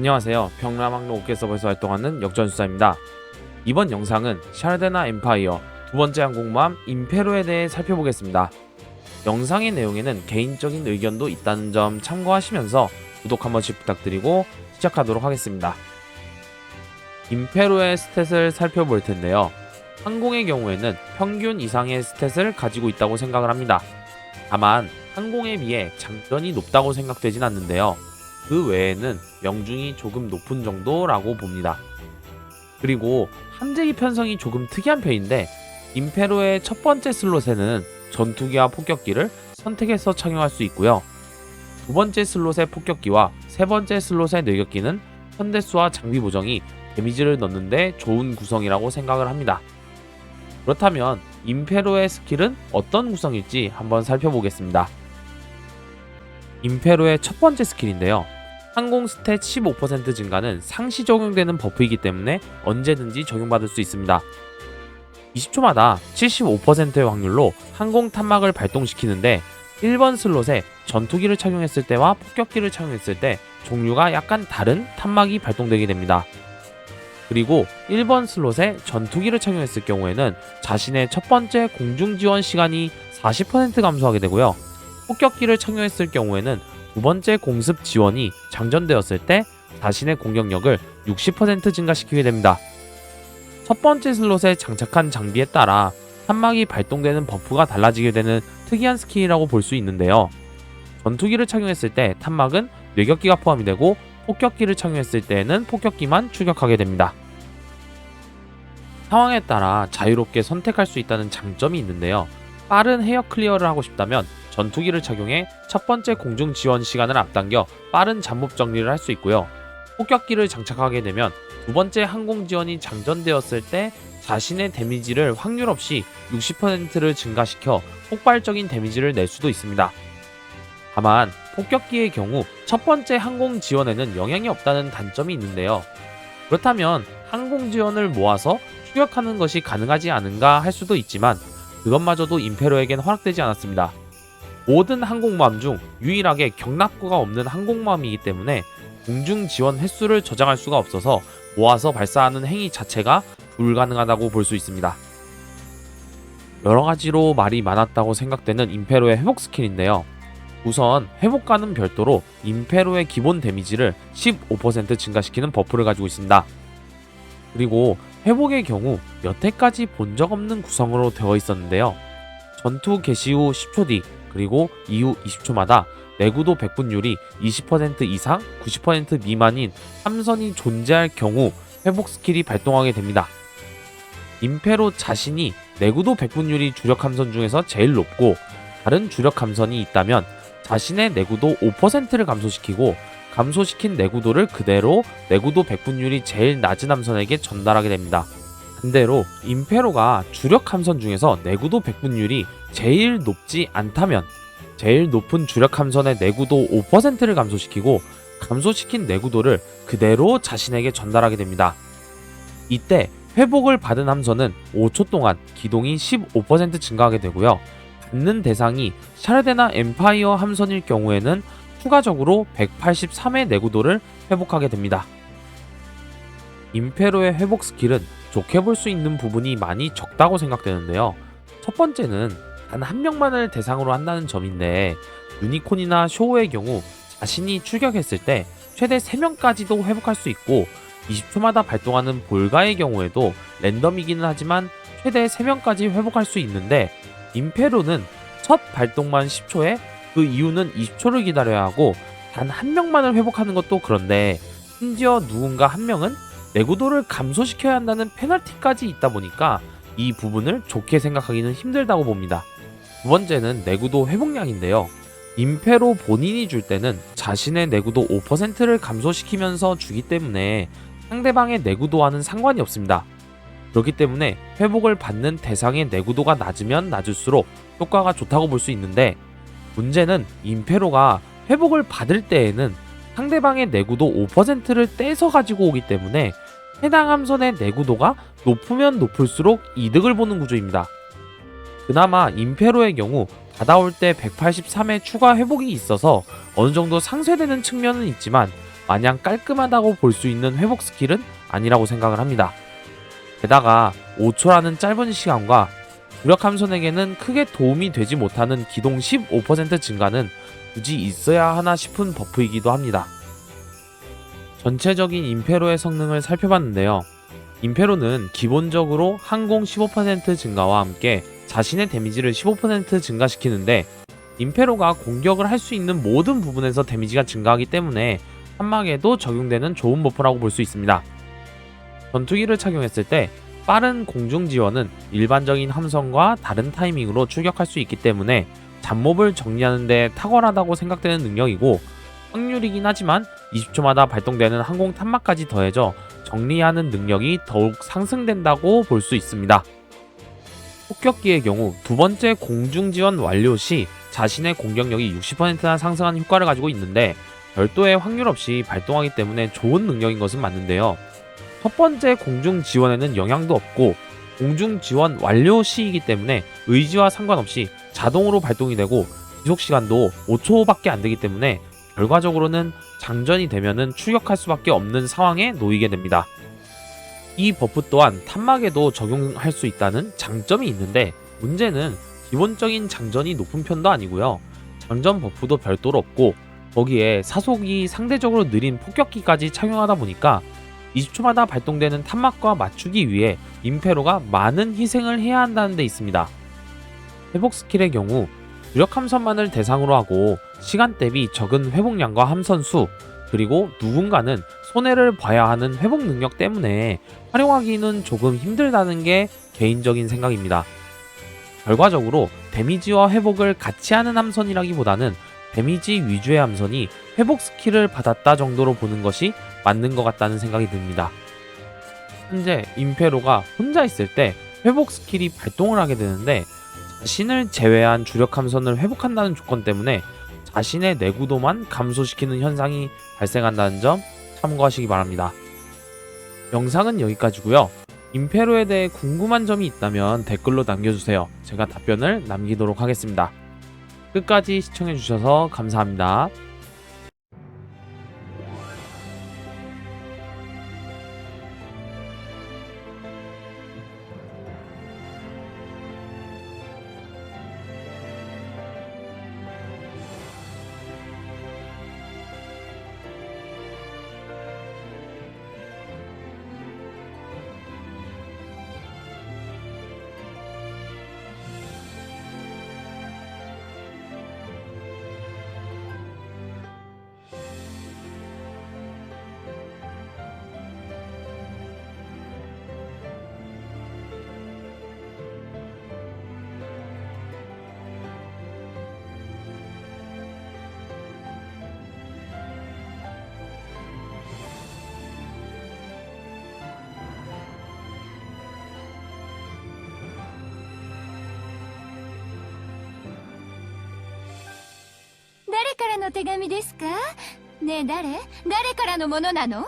안녕하세요. 평라망로 오케 서버에서 활동하는 역전수사입니다. 이번 영상은 샤르데나 엠파이어 두 번째 항공모함 임페로에 대해 살펴보겠습니다. 영상의 내용에는 개인적인 의견도 있다는 점 참고하시면서 구독 한 번씩 부탁드리고 시작하도록 하겠습니다. 임페로의 스탯을 살펴볼 텐데요. 항공의 경우에는 평균 이상의 스탯을 가지고 있다고 생각을 합니다. 다만 항공에 비해 장전이 높다고 생각되진 않는데요. 그 외에는 명중이 조금 높은 정도라고 봅니다. 그리고 함재기 편성이 조금 특이한 편인데 임페로의 첫 번째 슬롯에는 전투기와 폭격기를 선택해서 착용할 수 있고요. 두 번째 슬롯의 폭격기와 세 번째 슬롯의 뇌격기는 현대수와 장비 보정이 데미지를 넣는데 좋은 구성이라고 생각을 합니다. 그렇다면 임페로의 스킬은 어떤 구성일지 한번 살펴보겠습니다. 임페로의 첫 번째 스킬인데요. 항공 스탯 15% 증가는 상시 적용되는 버프이기 때문에 언제든지 적용받을 수 있습니다. 20초마다 75%의 확률로 항공 탐막을 발동시키는데 1번 슬롯에 전투기를 착용했을 때와 폭격기를 착용했을 때 종류가 약간 다른 탐막이 발동되게 됩니다. 그리고 1번 슬롯에 전투기를 착용했을 경우에는 자신의 첫 번째 공중 지원 시간이 40% 감소하게 되고요. 폭격기를 착용했을 경우에는 두 번째 공습 지원이 장전되었을 때 자신의 공격력을 60% 증가시키게 됩니다. 첫 번째 슬롯에 장착한 장비에 따라 탄막이 발동되는 버프가 달라지게 되는 특이한 스킬이라고 볼 수 있는데요. 전투기를 착용했을 때 탄막은 뇌격기가 포함이 되고 폭격기를 착용했을 때에는 폭격기만 추격하게 됩니다. 상황에 따라 자유롭게 선택할 수 있다는 장점이 있는데요. 빠른 헤어 클리어를 하고 싶다면 전투기를 착용해 첫 번째 공중 지원 시간을 앞당겨 빠른 잠복 정리를 할 수 있고요. 폭격기를 장착하게 되면 두 번째 항공 지원이 장전되었을 때 자신의 데미지를 확률 없이 60%를 증가시켜 폭발적인 데미지를 낼 수도 있습니다. 다만 폭격기의 경우 첫 번째 항공 지원에는 영향이 없다는 단점이 있는데요. 그렇다면 항공 지원을 모아서 추격하는 것이 가능하지 않은가 할 수도 있지만 그것마저도 임페로에겐 허락되지 않았습니다. 모든 항공모함 중 유일하게 경납고가 없는 항공모함이기 때문에 공중 지원 횟수를 저장할 수가 없어서 모아서 발사하는 행위 자체가 불가능하다고 볼 수 있습니다. 여러 가지로 말이 많았다고 생각되는 임페로의 회복 스킬인데요. 우선 회복과는 별도로 임페로의 기본 데미지를 15% 증가시키는 버프를 가지고 있습니다. 그리고 회복의 경우 여태까지 본 적 없는 구성으로 되어 있었는데요. 전투 개시 후 10초 뒤 그리고 이후 20초마다 내구도 백분율이 20% 이상, 90% 미만인 함선이 존재할 경우 회복 스킬이 발동하게 됩니다. 임페로 자신이 내구도 백분율이 주력 함선 중에서 제일 높고 다른 주력 함선이 있다면 자신의 내구도 5%를 감소시키고 감소시킨 내구도를 그대로 내구도 백분율이 제일 낮은 함선에게 전달하게 됩니다. 반대로 임페로가 주력 함선 중에서 내구도 백분율이 제일 높지 않다면 제일 높은 주력 함선의 내구도 5%를 감소시키고 감소시킨 내구도를 그대로 자신에게 전달하게 됩니다. 이때 회복을 받은 함선은 5초 동안 기동이 15% 증가하게 되고요. 받는 대상이 샤르데나 엠파이어 함선일 경우에는 추가적으로 183의 내구도를 회복하게 됩니다. 임페로의 회복 스킬은 좋게 볼 수 있는 부분이 많이 적다고 생각되는데요. 첫 번째는 단 한 명만을 대상으로 한다는 점인데 유니콘이나 쇼의 경우 자신이 출격했을 때 최대 3명까지도 회복할 수 있고 20초마다 발동하는 볼가의 경우에도 랜덤이기는 하지만 최대 3명까지 회복할 수 있는데 임페로는 첫 발동만 10초에 그 이유는 20초를 기다려야 하고 단 한 명만을 회복하는 것도 그런데 심지어 누군가 한 명은 내구도를 감소시켜야 한다는 페널티까지 있다 보니까 이 부분을 좋게 생각하기는 힘들다고 봅니다. 두 번째는 내구도 회복량인데요. 임페로 본인이 줄 때는 자신의 내구도 5%를 감소시키면서 주기 때문에 상대방의 내구도와는 상관이 없습니다. 그렇기 때문에 회복을 받는 대상의 내구도가 낮으면 낮을수록 효과가 좋다고 볼 수 있는데 문제는 임페로가 회복을 받을 때에는 상대방의 내구도 5%를 떼서 가지고 오기 때문에 해당 함선의 내구도가 높으면 높을수록 이득을 보는 구조입니다. 그나마 임페로의 경우 받아올 때 183의 추가 회복이 있어서 어느 정도 상쇄되는 측면은 있지만 마냥 깔끔하다고 볼 수 있는 회복 스킬은 아니라고 생각을 합니다. 게다가 5초라는 짧은 시간과 무력 함선에게는 크게 도움이 되지 못하는 기동 15% 증가는 굳이 있어야 하나 싶은 버프이기도 합니다. 전체적인 임페로의 성능을 살펴봤는데요. 임페로는 기본적으로 항공 15% 증가와 함께 자신의 데미지를 15% 증가시키는데 임페로가 공격을 할 수 있는 모든 부분에서 데미지가 증가하기 때문에 한막에도 적용되는 좋은 버프라고 볼 수 있습니다. 전투기를 착용했을 때 빠른 공중 지원은 일반적인 함선과 다른 타이밍으로 출격할 수 있기 때문에 잡몹을 정리하는 데 탁월하다고 생각되는 능력이고 확률이긴 하지만 20초마다 발동되는 항공 탐막까지 더해져 정리하는 능력이 더욱 상승된다고 볼 수 있습니다. 폭격기의 경우 두 번째 공중 지원 완료 시 자신의 공격력이 60%나 상승하는 효과를 가지고 있는데 별도의 확률 없이 발동하기 때문에 좋은 능력인 것은 맞는데요. 첫 번째 공중 지원에는 영향도 없고 공중 지원 완료 시이기 때문에 의지와 상관없이 자동으로 발동이 되고 지속 시간도 5초밖에 안 되기 때문에 결과적으로는 장전이 되면은 출격할 수밖에 없는 상황에 놓이게 됩니다. 이 버프 또한 탄막에도 적용할 수 있다는 장점이 있는데 문제는 기본적인 장전이 높은 편도 아니고요. 장전 버프도 별도로 없고 거기에 사속이 상대적으로 느린 폭격기까지 착용하다 보니까 20초마다 발동되는 탄막과 맞추기 위해 임페로가 많은 희생을 해야 한다는 데 있습니다. 회복 스킬의 경우 주력 함선만을 대상으로 하고 시간 대비 적은 회복량과 함선 수 그리고 누군가는 손해를 봐야 하는 회복 능력 때문에 활용하기는 조금 힘들다는 게 개인적인 생각입니다. 결과적으로 데미지와 회복을 같이 하는 함선이라기보다는 데미지 위주의 함선이 회복 스킬을 받았다 정도로 보는 것이 맞는 것 같다는 생각이 듭니다. 현재 임페로가 혼자 있을 때 회복 스킬이 발동을 하게 되는데 자 신을 제외한 주력 함선을 회복한다는 조건 때문에 자신의 내구도만 감소시키는 현상이 발생한다는 점 참고하시기 바랍니다. 영상은 여기까지고요. 임페로에 대해 궁금한 점이 있다면 댓글로 남겨주세요. 제가 답변을 남기도록 하겠습니다. 끝까지 시청해주셔서 감사합니다. からの手紙ですか？ねえ誰？誰からのものなの？